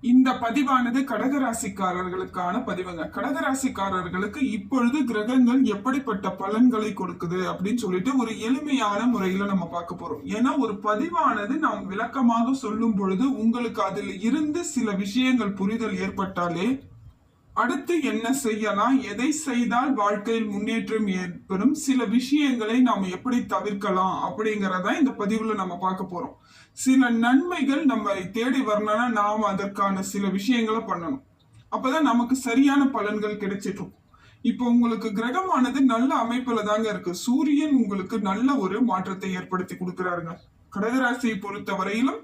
இந்த பதிவானது கடகராசிக்காரர்களுக்கான பதிவுங்க. கடகராசிக்காரர்களுக்கு இப்பொழுது கிரகங்கள் எப்படிப்பட்ட பலன்களை கொடுக்குது அப்படின்னு சொல்லிட்டு ஒரு எளிமையான முறையில நம்ம பார்க்க போறோம். ஏன்னா ஒரு பதிவானது நாம் விளக்கமாக சொல்லும் பொழுது உங்களுக்கு அதில் இருந்து சில விஷயங்கள் புரிதல் ஏற்பட்டாலே அடுத்து என்ன செய்யலாம்? எதை செய்தால் வாழ்க்கையில் முன்னேற்றம் ஏற்படும்? சில விஷயங்களை நாம் எப்படி தவிர்க்கலாம்? அப்படிங்கிறத இந்த பதிவுல நம்ம பார்க்க போறோம். சில நன்மைகள் நம்ம தேடி வரணும்னா நாம் அதற்கான சில விஷயங்களை பண்ணணும். அப்பதான் நமக்கு சரியான பலன்கள் கிடைச்சிட்டு இருக்கும் இப்போ உங்களுக்கு கிரகமானது நல்ல அமைப்புல தாங்க இருக்கு. சூரியன் உங்களுக்கு நல்ல ஒரு மாற்றத்தை ஏற்படுத்தி கொடுக்கிறாருங்க. கடகராசியை பொறுத்த வரையிலும்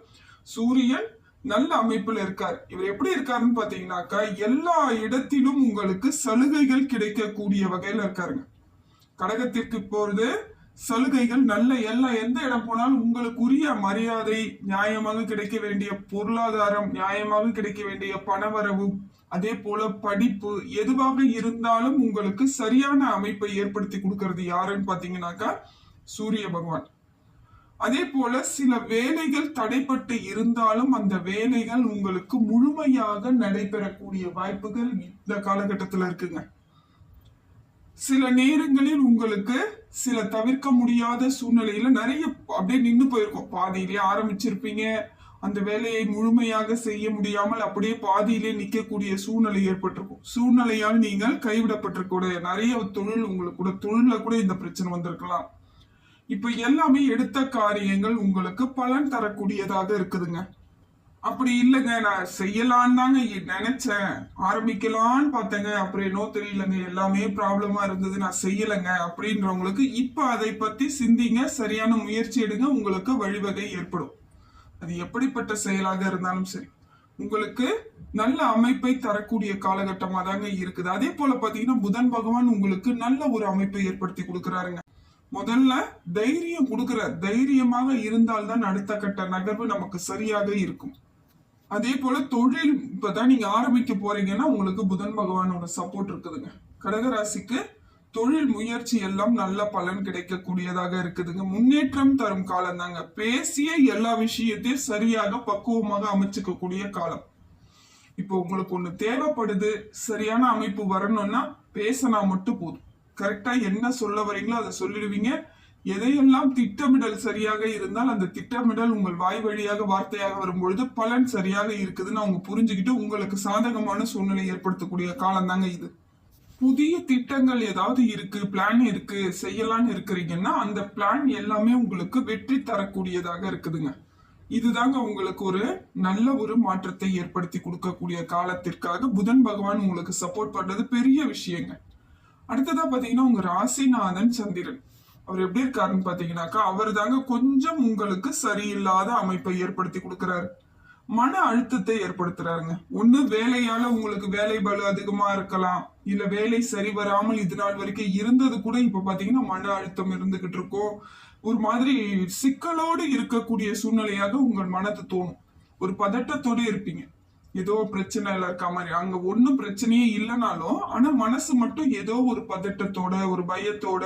சூரியன் நல்ல அமைப்புல இருக்கார். இவர் எப்படி இருக்காருன்னு பாத்தீங்கன்னாக்கா எல்லா இடத்திலும் உங்களுக்கு சலுகைகள் கிடைக்கக்கூடிய வகையில இருக்காருங்க. கடகத்திற்கு போறது சலுகைகள் நல்ல எல்லா எந்த இடம் போனாலும் உங்களுக்கு உரிய மரியாதை நியாயமாக கிடைக்க வேண்டிய பொருளாதாரம் நியாயமாக கிடைக்க வேண்டிய பணவரவு அதே போல படிப்பு எதுவாக இருந்தாலும் உங்களுக்கு சரியான அமைப்பை ஏற்படுத்தி கொடுக்கறது யாருன்னு பாத்தீங்கன்னாக்கா சூரிய பகவான். அதே போல சில வேலைகள் தடைப்பட்டு இருந்தாலும் அந்த வேலைகள் உங்களுக்கு முழுமையாக நடைபெறக்கூடிய வாய்ப்புகள் இந்த காலகட்டத்தில் இருக்குங்க. சில நேரங்களில் உங்களுக்கு சில தவிர்க்க முடியாத சூழ்நிலையில நிறைய அப்படியே நின்று போயிருக்கும். பாதியிலே ஆரம்பிச்சிருப்பீங்க. அந்த வேலையை முழுமையாக செய்ய முடியாமல் அப்படியே பாதியிலே நிற்கக்கூடிய சூழ்நிலை ஏற்பட்டிருக்கும். சூழ்நிலையால் நீங்கள் கைவிடப்பட்டிருக்கூடிய நிறைய தொழில் உங்களுக்கு கூட தொழில கூட இந்த பிரச்சனை வந்திருக்கலாம். இப்ப எல்லாமே எடுத்த காரியங்கள் உங்களுக்கு பலன் தரக்கூடியதாக இருக்குதுங்க. அப்படி இல்லைங்க நான் செய்யலான்னு தாங்க நினைச்சேன். ஆரம்பிக்கலான்னு பார்த்தேங்க. அப்புறம் என்னோ தெரியலங்க எல்லாமே ப்ராப்ளமா இருந்தது. நான் செய்யலைங்க அப்படின்றவங்களுக்கு இப்ப அதை பத்தி சிந்திங்க சரியான முயற்சி எடுங்க. உங்களுக்கு வழிவகை ஏற்படும். அது எப்படிப்பட்ட செயலாக இருந்தாலும் சரி. உங்களுக்கு நல்ல அமைப்பை தரக்கூடிய காலகட்டமாக தாங்க இருக்குது. அதே போல பார்த்தீங்கன்னா புதன் பகவான் உங்களுக்கு நல்ல ஒரு அமைப்பை ஏற்படுத்தி கொடுக்குறாருங்க. முதல்ல தைரியம் கொடுக்குற தைரியமாக இருந்தால்தான் அடுத்த கட்ட நகர்வு நமக்கு சரியாக இருக்கும். அதே போல தொழில் இப்பதான் நீங்க ஆரம்பிக்க போறீங்கன்னா உங்களுக்கு புதன் பகவானோட சப்போர்ட் இருக்குதுங்க. கடகராசிக்கு தொழில் முயற்சி எல்லாம் நல்ல பலன் கிடைக்கக்கூடியதாக இருக்குதுங்க. முன்னேற்றம் தரும் காலம் தாங்க. பேசிய எல்லா விஷயத்தையும் சரியாக பக்குவமாக அமைச்சுக்கக்கூடிய காலம். இப்போ உங்களுக்கு ஒண்ணு தேவைப்படுது சரியான அமைப்பு வரணும்னா பேசினா மட்டும் போதும். கரெக்டா என்ன சொல்ல வரீங்களோ அதை சொல்லிடுவீங்க. எதையெல்லாம் திட்டமிடல் சரியாக இருந்தால் அந்த திட்டமிடல் உங்கள் வாய் வழியாக வார்த்தையாக வரும்பொழுது பலன் சரியாக இருக்குதுன்னு அவங்க புரிஞ்சுக்கிட்டு உங்களுக்கு சாதகமான சூழ்நிலை ஏற்படுத்தக்கூடிய காலம் தாங்க இது. புதிய திட்டங்கள் ஏதாவது இருக்கு பிளான் இருக்கு செய்யலான்னு இருக்கிறீங்கன்னா அந்த பிளான் எல்லாமே உங்களுக்கு வெற்றி தரக்கூடியதாக இருக்குதுங்க. இதுதாங்க உங்களுக்கு ஒரு நல்ல ஒரு மாற்றத்தை ஏற்படுத்தி கொடுக்கக்கூடிய காலத்திற்காக புதன் பகவான் உங்களுக்கு சப்போர்ட் பண்றது பெரிய விஷயங்க. அடுத்ததா பாத்தீங்கன்னா உங்க ராசிநாதன் சந்திரன். அவர் எப்படி இருக்காருன்னு பாத்தீங்கன்னாக்கா அவர் தாங்க கொஞ்சம் உங்களுக்கு சரியில்லாத அமைப்பை ஏற்படுத்தி கொடுக்கிறாரு. மன அழுத்தத்தை ஏற்படுத்துறாருங்க. ஒண்ணு வேலையால உங்களுக்கு வேலை பலு அதிகமா இருக்கலாம். இல்ல வேலை சரி வராமல் இது நாள் வரைக்கும் இருந்தது கூட இப்ப பாத்தீங்கன்னா மன அழுத்தம் இருந்துகிட்டு இருக்கும். ஒரு மாதிரி சிக்கலோடு இருக்கக்கூடிய சூழ்நிலையாக உங்கள் மனது தோணும். ஒரு பதட்டத்தோடு இருப்பீங்க. ஏதோ பிரச்சனை எல்லாம் இருக்கா மாதிரி. அங்க ஒன்றும் பிரச்சனையே இல்லைனாலும் ஆனா மனசு மட்டும் ஏதோ ஒரு பதட்டத்தோட ஒரு பயத்தோட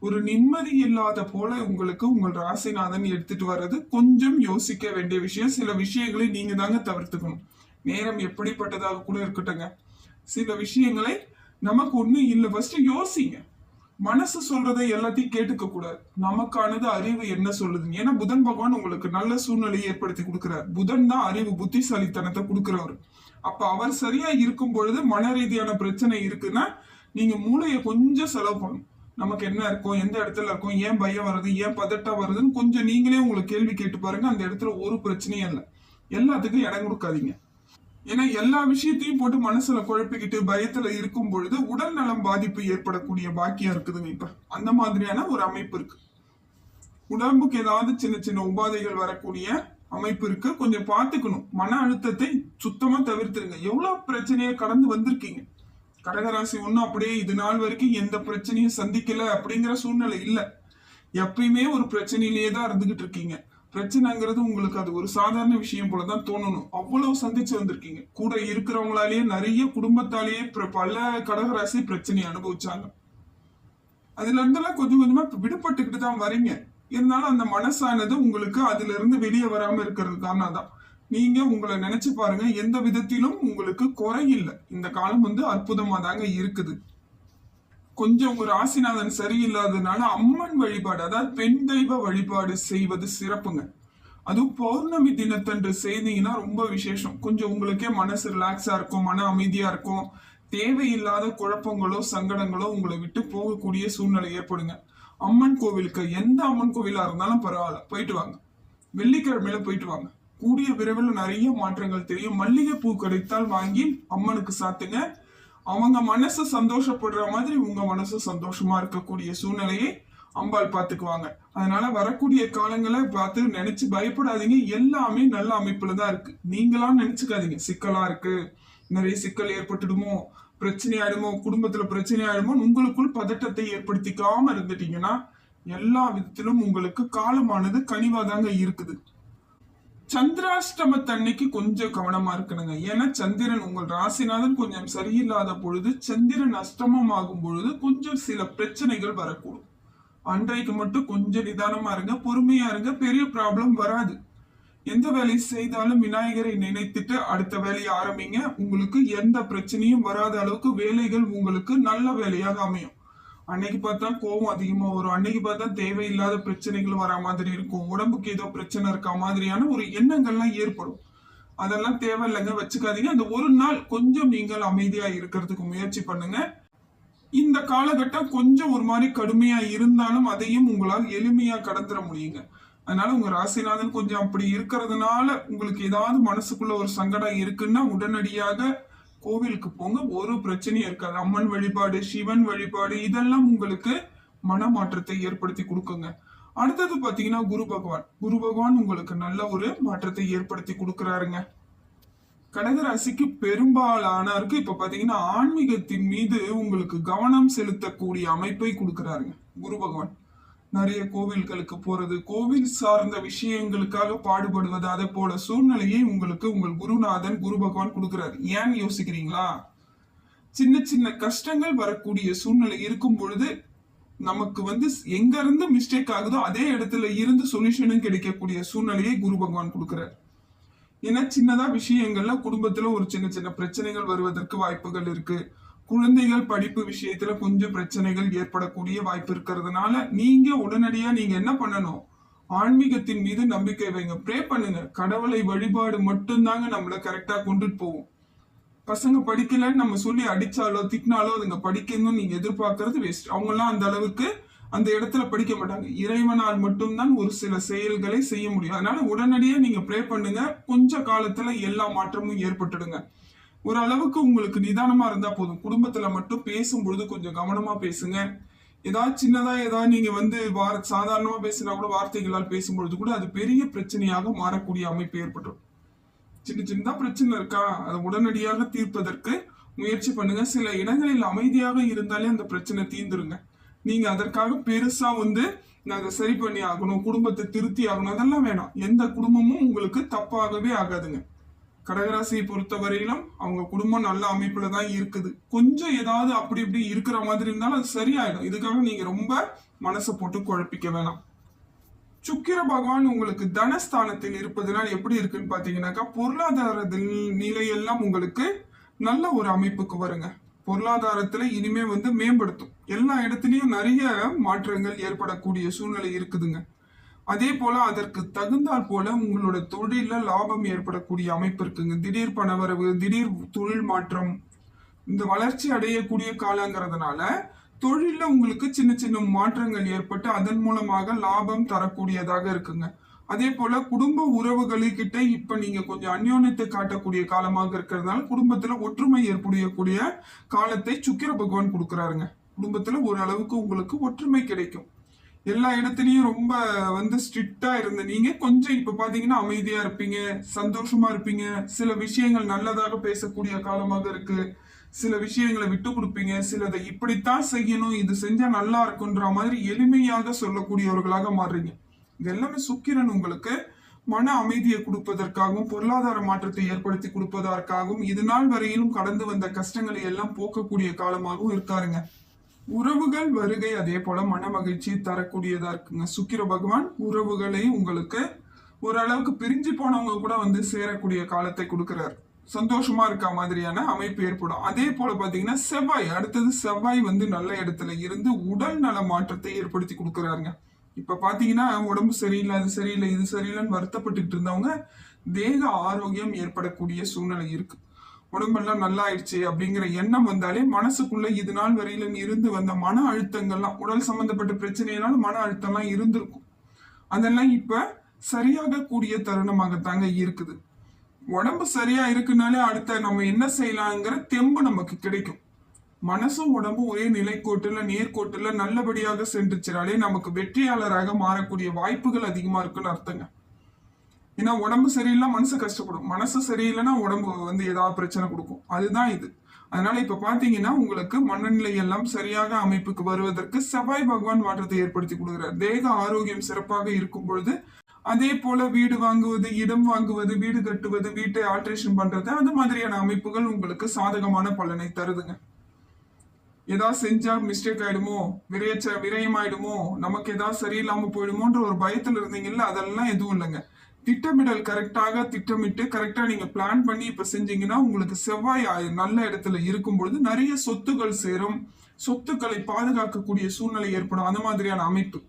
ஒரு நிம்மதி இல்லாத போல உங்களுக்கு உங்கள் ராசிநாதன் எடுத்துட்டு வர்றது கொஞ்சம் யோசிக்க வேண்டிய விஷயம். சில விஷயங்களை நீங்க தாங்க தவிர்த்துக்கணும். நேரம் எப்படிப்பட்டதாக கூட இருக்கட்டுங்க சில விஷயங்களை நமக்கு ஒன்றும் இல்லை. ஃபர்ஸ்ட் யோசிங்க. மனசு சொல்றதை எல்லாத்தையும் கேட்டுக்க கூடாது. நமக்கானது அறிவு என்ன சொல்லுதுங்க ஏன்னா புதன் பகவான் உங்களுக்கு நல்ல சூழ்நிலையை ஏற்படுத்தி கொடுக்கிறார். புதன் தான் அறிவு புத்திசாலித்தனத்தை கொடுக்கிறவர். அப்ப அவர் சரியா இருக்கும் பொழுது மன ரீதியான பிரச்சனை இருக்குன்னா நீங்க மூளையை கொஞ்சம் செலவு பண்ணணும். நமக்கு என்ன இருக்கும்? எந்த இடத்துல இருக்கும்? ஏன் பயம் வருது? ஏன் பதட்டம் வருதுன்னு கொஞ்சம் நீங்களே உங்களுக்கு கேள்வி கேட்டு பாருங்க. அந்த இடத்துல ஒரு பிரச்சனையும் இல்லை. எல்லாத்துக்கும் இடம் கொடுக்காதீங்க. ஏன்னா எல்லா விஷயத்தையும் போட்டு மனசுல குழப்பிக்கிட்டு பயத்துல இருக்கும் பொழுது உடல் நலம் பாதிப்பு ஏற்படக்கூடிய பாக்கியம் இருக்குதுங்க இப்ப அந்த மாதிரியான ஒரு அமைப்பு இருக்கு. உடம்புக்கு ஏதாவது சின்ன சின்ன உபாதைகள் வரக்கூடிய அமைப்பு இருக்கு. கொஞ்சம் பார்த்துக்கணும். மன அழுத்தத்தை சுத்தமா தவிர்த்துருங்க. எவ்வளவு பிரச்சனையை கடந்து வந்திருக்கீங்க? கடகராசி ஒன்றும் அப்படியே இது நாள் வரைக்கும் எந்த பிரச்சனையும் சந்திக்கல அப்படிங்கிற சூழ்நிலை இல்லை. எப்பயுமே ஒரு பிரச்சனையிலேயே தான் இருந்துகிட்டு இருக்கீங்க. பிரச்சனைங்கிறது உங்களுக்கு அது ஒரு சாதாரண விஷயம் போலதான் தோணணும். அவ்வளவு சந்திச்சு வந்திருக்கீங்க. கூட இருக்கிறவங்களாலேயே நிறைய குடும்பத்தாலேயே பல கடகராசி பிரச்சனையை அனுபவிச்சாங்க. அதுல இருந்தெல்லாம் கொஞ்சம் கொஞ்சமா விடுபட்டுக்கிட்டு தான் வரீங்க. இருந்தாலும் அந்த மனசானது உங்களுக்கு அதுல இருந்து வெளியே வராம இருக்கிறதுக்கான தான் நீங்க உங்களை நினைச்சு பாருங்க. எந்த விதத்திலும் உங்களுக்கு குறை இல்லை இந்த காலம் வந்து அற்புதமா தாங்க இருக்குது. கொஞ்சம் உங்க ராசிநாதன் சரியில்லாததுனால அம்மன் வழிபாடு அதாவது பெண் தெய்வ வழிபாடு செய்வது சிறப்புங்க. அதுவும் பௌர்ணமி தினத்தன்று செய்தீங்கன்னா ரொம்ப விசேஷம். கொஞ்சம் உங்களுக்கே மனசு ரிலாக்ஸா இருக்கும் மன அமைதியா இருக்கும். தேவையில்லாத குழப்பங்களோ சங்கடங்களோ உங்களை விட்டு போகக்கூடிய சூழ்நிலை ஏற்படுங்க. அம்மன் கோவிலுக்கு எந்த அம்மன் கோவிலா இருந்தாலும் பரவாயில்ல போயிட்டு வாங்க. வெள்ளிக்கிழமையில போயிட்டு வாங்க. கூடிய விரைவில் நிறைய மாற்றங்கள் தெரியும். மல்லிகை பூ கிடைத்தால் வாங்கி அம்மனுக்கு சாத்துங்க. அவங்க மனசு சந்தோஷப்படுற மாதிரி உங்க மனசு சந்தோஷமா இருக்கக்கூடிய சூழ்நிலையை அம்பாள் பாத்துக்குவாங்க அதனால வரக்கூடிய காலங்களை பார்த்து நினைச்சு பயப்படாதீங்க. எல்லாமே நல்ல அமைப்புல தான் இருக்கு. நீங்களா நினைச்சுக்காதீங்க. சிக்கலா இருக்கு. நிறைய சிக்கல் ஏற்பட்டுடுமோ? பிரச்சனை ஆயிடுமோ குடும்பத்துல பிரச்சனை ஆயிடுமோ உங்களுக்குள் பதட்டத்தை ஏற்படுத்திக்காம இருந்துட்டீங்கன்னா எல்லா விதத்திலும் உங்களுக்கு காலமானது கனிவாதாங்க இருக்குது. சந்திராஷ்டமத்தன்னைக்கு கொஞ்சம் கவனமா இருக்கணுங்க. ஏன்னா சந்திரன் உங்கள் ராசிநாதன் கொஞ்சம் சரியில்லாத பொழுது சந்திரன் அஷ்டமம் ஆகும் பொழுது கொஞ்சம் சில பிரச்சனைகள் வரக்கூடும். அன்றைக்கு மட்டும் கொஞ்சம் நிதானமா இருங்க பொறுமையா இருங்க பெரிய ப்ராப்ளம் வராது. எந்த வேலையை செய்தாலும் விநாயகரை நினைத்துட்டு அடுத்த வேலையை ஆரம்பிங்க. உங்களுக்கு எந்த பிரச்சனையும் வராத அளவுக்கு வேலைகள் உங்களுக்கு நல்ல வேலையாக அமையும். அன்னைக்கு பார்த்தா கோவம் அதிகமா வரும். அன்னைக்கு பார்த்தா தேவையில்லாத பிரச்சனைகள் வரா மாதிரி இருக்கும். உடம்புக்கு ஏதோ பிரச்சனை இருக்கா மாதிரியான ஒரு எண்ணங்கள்லாம் ஏற்படும். அதெல்லாம் தேவையில்லைங்க. வச்சுக்காதீங்க. அந்த ஒரு நாள் கொஞ்சம் நீங்கள் அமைதியா இருக்கிறதுக்கு முயற்சி பண்ணுங்க. இந்த காலகட்டம் கொஞ்சம் ஒரு மாதிரி கடுமையா இருந்தாலும் அதையும் உங்களால் எளிமையா கடந்துட முடியுங்க. அதனால உங்க ராசிநாதன் கொஞ்சம் அப்படி இருக்கிறதுனால உங்களுக்கு ஏதாவது மனசுக்குள்ள ஒரு சங்கடம் இருக்குன்னா உடனடியாக கோவிலுக்கு போங்க. ஒரு பிரச்சனையும் இருக்காது. அம்மன் வழிபாடு சிவன் வழிபாடு இதெல்லாம் உங்களுக்கு மனமாற்றத்தை ஏற்படுத்தி கொடுக்குங்க. அடுத்தது பாத்தீங்கன்னா குரு பகவான். குரு பகவான் உங்களுக்கு நல்ல ஒரு மாற்றத்தை ஏற்படுத்தி கொடுக்குறாருங்க. கடகராசிக்கு பெரும்பாலானருக்கு இப்ப பாத்தீங்கன்னா ஆன்மீகத்தின் மீது உங்களுக்கு கவனம் செலுத்தக்கூடிய அமைப்பை கொடுக்குறாருங்க. குரு பகவான். நிறைய கோவில்களுக்கு போறது கோவில் சார்ந்த விஷயங்களுக்காக பாடுபடுவது அதை போல சூழ்நிலையை உங்களுக்கு உங்கள் குருநாதன் குரு பகவான் கொடுக்கிறார். ஏன் யோசிக்கிறீங்களா? சின்ன சின்ன கஷ்டங்கள் வரக்கூடிய சூழ்நிலை இருக்கும் பொழுது நமக்கு வந்து எங்க இருந்து மிஸ்டேக் ஆகுதோ அதே இடத்துல இருந்து சொல்யூஷனும் கிடைக்கக்கூடிய சூழ்நிலையை குரு பகவான் கொடுக்கிறார். ஏன்னா சின்னதா விஷயங்கள்ல குடும்பத்துல ஒரு சின்ன சின்ன பிரச்சனைகள் வருவதற்கு வாய்ப்புகள் இருக்கு. குழந்தைகள் படிப்பு விஷயத்துல கொஞ்சம் பிரச்சனைகள் ஏற்படக்கூடிய வாய்ப்பு இருக்கிறதுனால நீங்க உடனடியா நீங்க என்ன பண்ணணும்? ஆன்மீகத்தின் மீது நம்பிக்கை வைங்க. ப்ரே பண்ணுங்க. கடவுளை வழிபாடு மட்டும்தாங்க நம்மள கரெக்டா கொண்டுட்டு போகும். பசங்க படிக்கலன்னு நம்ம சொல்லி அடிச்சாலோ திட்டினாலோ அதுங்க படிக்கணும்னு நீங்க எதிர்பார்க்கறது வேஸ்ட் அவங்க எல்லாம் அந்த அளவுக்கு அந்த இடத்துல படிக்க மாட்டாங்க. இறைவனால் மட்டும்தான் ஒரு சில செயல்களை செய்ய முடியும். அதனால உடனடியா நீங்க ப்ரே பண்ணுங்க. கொஞ்ச காலத்துல எல்லா மாற்றமும் ஏற்பட்டுடுங்க. ஒரு அளவுக்கு உங்களுக்கு நிதானமா இருந்தா போதும். குடும்பத்துல மட்டும் பேசும்பொழுது கொஞ்சம் கவனமா பேசுங்க. ஏதாவது சின்னதா ஏதாவது நீங்க வந்து வார சாதாரணமா பேசினா கூட வார்த்தைகளால் பேசும்பொழுது கூட அது பெரிய பிரச்சனையாக மாறக்கூடிய அமைப்பு ஏற்பட்டுரும். சின்ன சின்னதா பிரச்சனை இருக்கா? அதை உடனடியாக தீர்ப்பதற்கு முயற்சி பண்ணுங்க. சில இடங்களில் அமைதியாக இருந்தாலே அந்த பிரச்சனை தீந்துருங்க நீங்க அதற்காக பெருசா வந்து நான் அதை சரி பண்ணி ஆகணும் குடும்பத்தை திருத்தி ஆகணும் அதெல்லாம் வேணாம். எந்த குடும்பமும் உங்களுக்கு தப்பாகவே ஆகாதுங்க. கடகராசியை பொறுத்த வரையிலும் அவங்க குடும்பம் நல்ல அமைப்புல தான் இருக்குது. கொஞ்சம் ஏதாவது அப்படி இப்படி இருக்கிற மாதிரி இருந்தாலும் அது சரியாயிடும். இதுக்காக நீங்க ரொம்ப மனசை போட்டு குழப்பிக்க வேணாம். சுக்கிர பகவான் உங்களுக்கு தனஸ்தானத்தில் இருப்பதனால் எப்படி இருக்குன்னு பாத்தீங்கன்னாக்கா பொருளாதார நிலையெல்லாம் உங்களுக்கு நல்ல ஒரு அமைப்புக்கு வருங்க. பொருளாதாரத்துல இனிமே வந்து மேம்படுத்தும். எல்லா இடத்துலயும் நிறைய மாற்றங்கள் ஏற்படக்கூடிய சூழ்நிலை இருக்குதுங்க. அதே போல அதற்கு தகுந்தாற் போல உங்களோட தொழில லாபம் ஏற்படக்கூடிய அமைப்பு இருக்குங்க. திடீர் பணவரவு திடீர் தொழில் மாற்றம் இந்த வளர்ச்சி அடையக்கூடிய காலங்கிறதுனால தொழிலில் உங்களுக்கு சின்ன சின்ன மாற்றங்கள் ஏற்பட்டு அதன் மூலமாக லாபம் தரக்கூடியதாக இருக்குங்க. அதே போல குடும்ப உறவுகளுக்கிட்ட இப்ப நீங்க கொஞ்சம் அந்யோன்யத்தை காட்டக்கூடிய காலமாக இருக்கிறதுனால குடும்பத்துல ஒற்றுமை ஏற்படக்கூடிய காலத்தை சுக்கிர பகவான் கொடுக்குறாருங்க. குடும்பத்துல ஓரளவுக்கு உங்களுக்கு ஒற்றுமை கிடைக்கும். எல்லா இடத்துலயும் ரொம்ப வந்து ஸ்ட்ரிக்டா இருந்த நீங்க கொஞ்சம் இப்ப பாத்தீங்கன்னா அமைதியா இருப்பீங்க சந்தோஷமா இருப்பீங்க. சில விஷயங்கள் நல்லதாக பேசக்கூடிய காலமாக இருக்கு. சில விஷயங்களை விட்டு கொடுப்பீங்க. சிலதை இப்படித்தான் செய்யணும் இது செஞ்சா நல்லா இருக்குன்ற மாதிரி எளிமையாக சொல்லக்கூடியவர்களாக மாறுறீங்க. இது எல்லாமே சுக்கிரன் உங்களுக்கு மன அமைதியை கொடுப்பதற்காகவும் பொருளாதார மாற்றத்தை ஏற்படுத்தி கொடுப்பதற்காகவும் இது நாள் வரையிலும் கடந்து வந்த கஷ்டங்களை எல்லாம் போக்கக்கூடிய காலமாகவும் இருக்காருங்க. உறவுகள் வருகை அதே போல மன மகிழ்ச்சி தரக்கூடியதா இருக்குங்க சுக்கிர பகவான் உறவுகளை உங்களுக்கு ஓரளவுக்கு பிரிஞ்சு போனவங்க கூட வந்து சேரக்கூடிய காலத்தை கொடுக்கிறார். சந்தோஷமா இருக்க மாதிரியான அமைப்பு ஏற்படும். அதே போல பாத்தீங்கன்னா செவ்வாய் அடுத்தது செவ்வாய் வந்து நல்ல இடத்துல இருந்து உடல் நல மாற்றத்தை ஏற்படுத்தி கொடுக்குறாருங்க. இப்ப பாத்தீங்கன்னா உடம்பு சரியில்லை அது சரியில்லை இது சரியில்லைன்னு வருத்தப்பட்டுட்டு இருந்தவங்க தேக ஆரோக்கியம் ஏற்படக்கூடிய சூழ்நிலை இருக்கு. உடம்பெல்லாம் நல்லா ஆயிடுச்சு அப்படிங்கிற எண்ணம் வந்தாலே மனசுக்குள்ள இது நாள் வரையிலும் இருந்து வந்த மன அழுத்தங்கள்லாம் உடல் சம்பந்தப்பட்ட பிரச்சனையினால மன அழுத்தம்லாம் இருந்திருக்கும். அதெல்லாம் இப்ப சரியாக கூடிய தருணமாகத்தாங்க இருக்குது. உடம்பு சரியா இருக்குனாலே அடுத்த நம்ம என்ன செய்யலாங்கிற தெம்பு நமக்கு கிடைக்கும். மனசும் உடம்பும் ஒரே நிலைக்கோட்டுல நேர்கோட்டுல நல்லபடியாக சென்றுச்சினாலே நமக்கு வெற்றியாளராக மாறக்கூடிய வாய்ப்புகள் அதிகமா இருக்குன்னு அர்த்தங்க. ஏன்னா உடம்பு சரியில்லை மனசு கஷ்டப்படும். மனசு சரியில்லைன்னா உடம்பு வந்து ஏதாவது பிரச்சனை கொடுக்கும். அதுதான் இது. அதனால இப்ப பாத்தீங்கன்னா உங்களுக்கு மனநிலை எல்லாம் சரியாக அமைப்புக்கு வருவதற்கு செவ்வாய் பகவான் மாற்றத்தை ஏற்படுத்தி கொடுக்கிறார். தேக ஆரோக்கியம் சிறப்பாக இருக்கும் பொழுது அதே போல வீடு வாங்குவது இடம் வாங்குவது வீடு கட்டுவது வீட்டை ஆல்ட்ரேஷன் பண்றது அது மாதிரியான அமைப்புகள் உங்களுக்கு சாதகமான பலனை தருதுங்க. ஏதாவது செஞ்சா மிஸ்டேக் ஆயிடுமோ? விரையச்ச விரயம் ஆயிடுமோ நமக்கு ஏதாவது சரியில்லாம போயிடுமோன்ற ஒரு பயத்துல இருந்தீங்கல்ல அதெல்லாம் எதுவும் இல்லைங்க. திட்டமிடல் கரெக்டாக திட்டமிட்டு கரெக்டா நீங்க பிளான் பண்ணி இப்ப செஞ்சீங்கன்னா உங்களுக்கு செவ்வாய் நல்ல இடத்துல இருக்கும் பொழுது நிறைய சொத்துக்கள் சேரும். சொத்துக்களை பாதுகாக்கக்கூடிய சூழ்நிலை ஏற்படும். அந்த மாதிரியான அமைப்பு.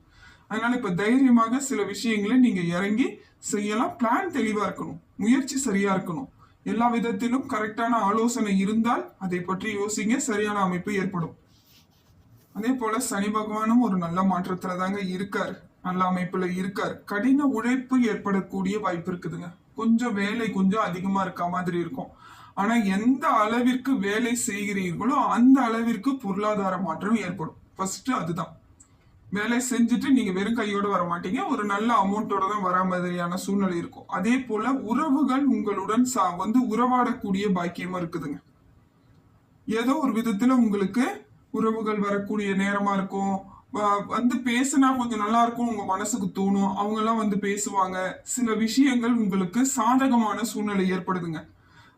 அதனால இப்ப தைரியமாக சில விஷயங்களை நீங்க இறங்கி செய்யலாம். பிளான் தெளிவா இருக்கணும். முயற்சி சரியா இருக்கணும். எல்லா விதத்திலும் கரெக்டான ஆலோசனை இருந்தால் அதை பற்றி யோசிங்க. சரியான அமைப்பு ஏற்படும். அதே போல சனி பகவானும் ஒரு நல்ல மாற்றத்துல தாங்க இருக்காரு. நல்ல அமைப்புல இருக்கார். கடின உழைப்பு ஏற்படக்கூடிய வாய்ப்பு இருக்குதுங்க. கொஞ்சம் வேலை கொஞ்சம் அதிகமா இருக்க மாதிரி இருக்கும். ஆனா எந்த அளவிற்கு வேலை செய்கிறீர்களோ அந்த அளவிற்கு பொருளாதார மாற்றம் ஏற்படும். ஃபர்ஸ்ட் அதுதான். வேலை செஞ்சுட்டு நீங்க வெறும் கையோட வர மாட்டீங்க. ஒரு நல்ல அமௌண்ட்டோட தான் வரா மாதிரியான சூழ்நிலை இருக்கும். அதே போல உறவுகள் உங்களுடன் சா வந்து உறவாடக்கூடிய பாக்கியமா இருக்குதுங்க. ஏதோ ஒரு விதத்துல உங்களுக்கு உறவுகள் வரக்கூடிய நேரமா இருக்கும். வந்து பேசினா கொஞ்சம் நல்லா இருக்கும் உங்க மனசுக்கு தோணும். அவங்க எல்லாம் வந்து பேசுவாங்க. சில விஷயங்கள் உங்களுக்கு சாதகமான சூழ்நிலை ஏற்படுதுங்க.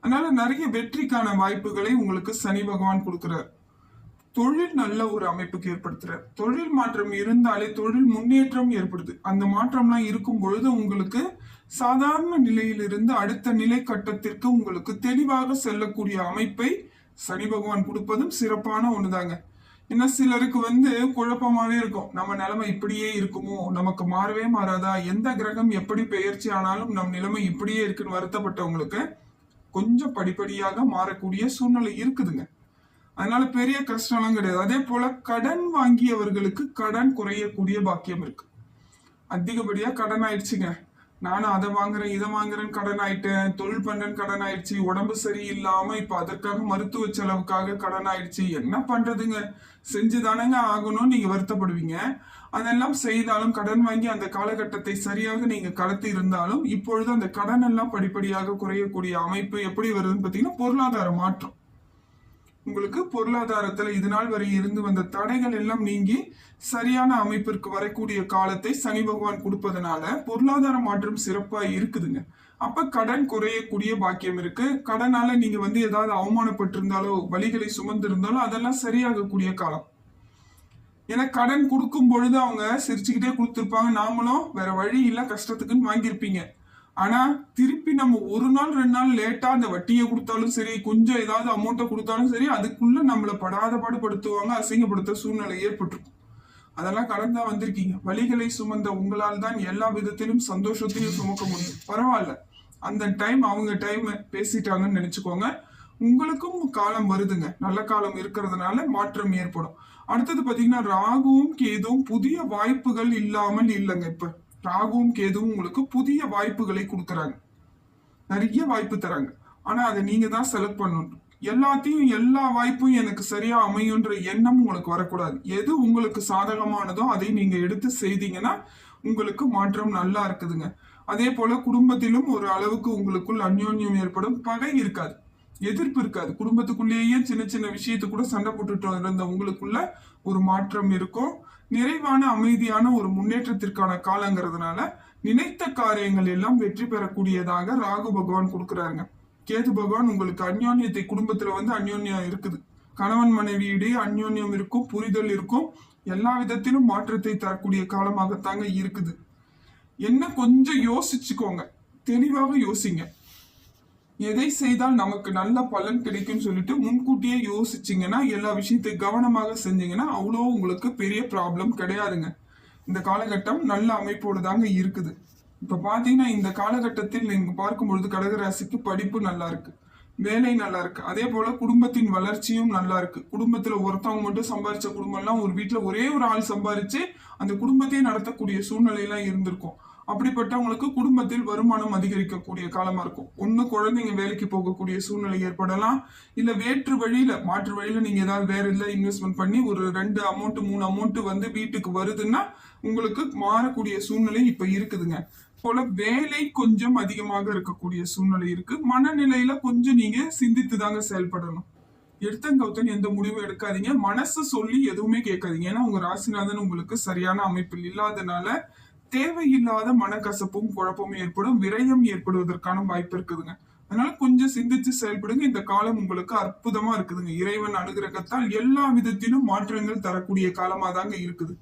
அதனால நிறைய வெற்றிக்கான வாய்ப்புகளை உங்களுக்கு சனி பகவான் கொடுக்கிறார். தொழில் நல்ல ஒரு அமைப்புக்கு ஏற்படுத்துறார். தொழில் மாற்றம் இருந்தாலே தொழில் முன்னேற்றம் ஏற்படுது. அந்த மாற்றம்லாம் இருக்கும் பொழுது உங்களுக்கு சாதாரண நிலையிலிருந்து அடுத்த நிலை கட்டத்திற்கு உங்களுக்கு தெளிவாக செல்லக்கூடிய அமைப்பை சனி பகவான் கொடுப்பதும் சிறப்பான ஒண்ணுதாங்க. இன்னும் சிலருக்கு வந்து குழப்பமாவே இருக்கும். நம்ம நிலைமை இப்படியே இருக்குமோ? நமக்கு மாறவே மாறாதா? எந்த கிரகம் எப்படி பெயர்ச்சி ஆனாலும் நம் நிலைமை இப்படியே இருக்குன்னு வருத்தப்பட்டவங்களுக்கு கொஞ்சம் படிப்படியாக மாறக்கூடிய சூழ்நிலை இருக்குதுங்க. அதனால பெரிய கஷ்டம்லாம் கிடையாது. அதே போல கடன் வாங்கியவர்களுக்கு கடன் குறையக்கூடிய பாக்கியம் இருக்கு. அதிகப்படியா கடன் ஆயிடுச்சுங்க. நானும் அதை வாங்குறேன் இதை வாங்குறேன் கடன் ஆயிட்டேன் தொழில் பண்றேன் கடன் ஆயிடுச்சு உடம்பு சரியில்லாம இப்ப அதற்காக மருத்துவ செலவுக்காக கடன் ஆயிடுச்சு. என்ன பண்றதுங்க? செஞ்சுதானங்க ஆகணும் நீங்க வருத்தப்படுவீங்க. அதெல்லாம் செய்தாலும் கடன் வாங்கி அந்த காலகட்டத்தை சரியாக நீங்க கடத்தி இருந்தாலும் இப்பொழுது அந்த கடன் எல்லாம் படிப்படியாக குறையக்கூடிய அமைப்பு எப்படி வருதுன்னு பாத்தீங்கன்னா பொருளாதார மாற்றம். உங்களுக்கு பொருளாதாரத்தில் இது நாள் வரை இருந்து வந்த தடைகள் எல்லாம் நீங்கி சரியான அமைப்பிற்கு வரக்கூடிய காலத்தை சனி பகவான் கொடுப்பதனால பொருளாதார மாற்றம் சிறப்பாக இருக்குதுங்க. அப்ப கடன் குறையக்கூடிய பாக்கியம் இருக்கு. கடனால நீங்க வந்து ஏதாவது அவமானப்பட்டிருந்தாலோ வழிகளை சுமந்திருந்தாலோ அதெல்லாம் சரியாகக்கூடிய காலம். ஏன்னா கடன் கொடுக்கும் பொழுது அவங்க சிரிச்சுக்கிட்டே கொடுத்துருப்பாங்க. நாமளும் வேற வழி இல்லை கஷ்டத்துக்குன்னு வாங்கியிருப்பீங்க. ஆனா திருப்பி நம்ம ஒரு நாள் ரெண்டு நாள் லேட்டா அந்த வட்டியை கொடுத்தாலும் சரி கொஞ்சம் ஏதாவது அமௌண்ட்டை கொடுத்தாலும் சரி அதுக்குள்ள நம்மள படாத பாடுபடுத்துவாங்க அசிங்கப்படுத்த சூழ்நிலை ஏற்பட்டிருக்கும். அதெல்லாம் கடந்தா வந்திருக்கீங்க. வழிகளை சுமந்த உங்களால் தான் எல்லா விதத்திலும் சந்தோஷத்தையும் சுமக்க முடியும். பரவாயில்ல. அந்த டைம் அவங்க டைம் பேசிட்டாங்கன்னு நினைச்சுக்கோங்க. உங்களுக்கும் காலம் வருதுங்க. நல்ல காலம் இருக்கிறதுனால மாற்றம் ஏற்படும். அடுத்தது பாத்தீங்கன்னா ராகுவும் கேதுவும் புதிய வாய்ப்புகள் இல்லாமல் இல்லைங்க இப்ப. ராகுவும் கேதுவும் உங்களுக்கு புதிய வாய்ப்புகளை கொடுக்குறாங்க. நிறைய வாய்ப்பு தராங்க. ஆனால் அதை நீங்கள் தான் செலக்ட் பண்ணணும். எல்லாத்தையும் எல்லா வாய்ப்பும் எனக்கு சரியா அமையுன்ற எண்ணம் உங்களுக்கு வரக்கூடாது. எது உங்களுக்கு சாதகமானதோ அதை நீங்க எடுத்து செய்தீங்கன்னா உங்களுக்கு மாற்றம் நல்லா இருக்குதுங்க. அதே போல குடும்பத்திலும் ஒரு அளவுக்கு உங்களுக்குள் அந்யோன்யம் ஏற்படும். பகை இருக்காது. எதிர்ப்பு இருக்காது. குடும்பத்துக்குள்ளேயே சின்ன சின்ன விஷயத்து கூட சண்டை போட்டுட்டு இருந்த உங்களுக்குள்ள ஒரு மாற்றம் இருக்கும். நிறைவான அமைதியான ஒரு முன்னேற்றத்திற்கான காலங்கிறதுனால நினைத்த காரியங்கள் எல்லாம் வெற்றி பெறக்கூடியதாக ராகு பகவான் கொடுக்குறாருங்க. கேது பகவான் உங்களுக்கு அந்யோன்யத்தை குடும்பத்துல வந்து அந்யோன்யம் இருக்குது. கணவன் மனைவியிடையே அந்யோன்யம் இருக்கும் புரிதல் இருக்கும். எல்லா விதத்திலும் மாற்றத்தை தரக்கூடிய காலமாகத்தாங்க இருக்குது. என்ன கொஞ்சம் யோசிச்சுக்கோங்க. தெளிவாக யோசிங்க. எதை செய்தால் நமக்கு நல்ல பலன் கிடைக்கும் சொல்லிட்டு முன்கூட்டியே யோசிச்சிங்கன்னா எல்லா விஷயத்தையும் கவனமாக செஞ்சீங்கன்னா அவ்வளோ உங்களுக்கு பெரிய ப்ராப்ளம் கிடையாதுங்க. இந்த காலகட்டம் நல்ல அமைப்போடு தாங்க இருக்குது. இப்போ பார்த்தீங்கன்னா இந்த காலகட்டத்தில் நீங்கள் பார்க்கும் பொழுது கடகராசிக்கு படிப்பு நல்லா இருக்கு வேலை நல்லா இருக்கு. அதே போல குடும்பத்தின் வளர்ச்சியும் நல்லா இருக்கு. குடும்பத்துல ஒருத்தவங்க மட்டும் சம்பாரிச்ச குடும்பம்லாம் ஒரு வீட்டில் ஒரே ஒரு ஆள் சம்பாரிச்சு அந்த குடும்பத்தையே நடத்தக்கூடிய சூழ்நிலையெல்லாம் இருந்திருக்கும். அப்படிப்பட்டவங்களுக்கு குடும்பத்தில் வருமானம் அதிகரிக்கக்கூடிய காலமா இருக்கும். ஒண்ணு குழந்தைங்க வேலைக்கு போகக்கூடிய சூழ்நிலை ஏற்படலாம். இல்ல வேற்று வழியில மாற்று வழியில நீங்க ஏதாவது வேற இதுல இன்வெஸ்ட்மெண்ட் பண்ணி ஒரு ரெண்டு அமௌண்ட் மூணு அமௌண்ட் வந்து வீட்டுக்கு வருதுன்னா உங்களுக்கு மாறக்கூடிய சூழ்நிலை இப்ப இருக்குதுங்க. போல வேலை கொஞ்சம் அதிகமாக இருக்கக்கூடிய சூழ்நிலை இருக்கு. மனநிலையில கொஞ்சம் நீங்க சிந்தித்து தாங்க செயல்படணும் எடுத்தங்கவுத்தன் எந்த முடிவும் எடுக்காதீங்க. மனசு சொல்லி எதுவுமே கேட்காதீங்க. ஏன்னா உங்க ராசிநாதன் உங்களுக்கு சரியான அமைப்பில் இல்லாதனால தேவையில்லாத மனக்கசப்பும் குழப்பமும் ஏற்படும் விரயம் ஏற்படுவதற்கான வாய்ப்பு இருக்குதுங்க. அதனால கொஞ்சம் சிந்திச்சு செயல்படுங்க. இந்த காலம் உங்களுக்கு அற்புதமா இருக்குதுங்க. இறைவன் அனுகிரகத்தால் எல்லா விதத்திலும் மாற்றங்கள் தரக்கூடிய காலமா தாங்க இருக்குது.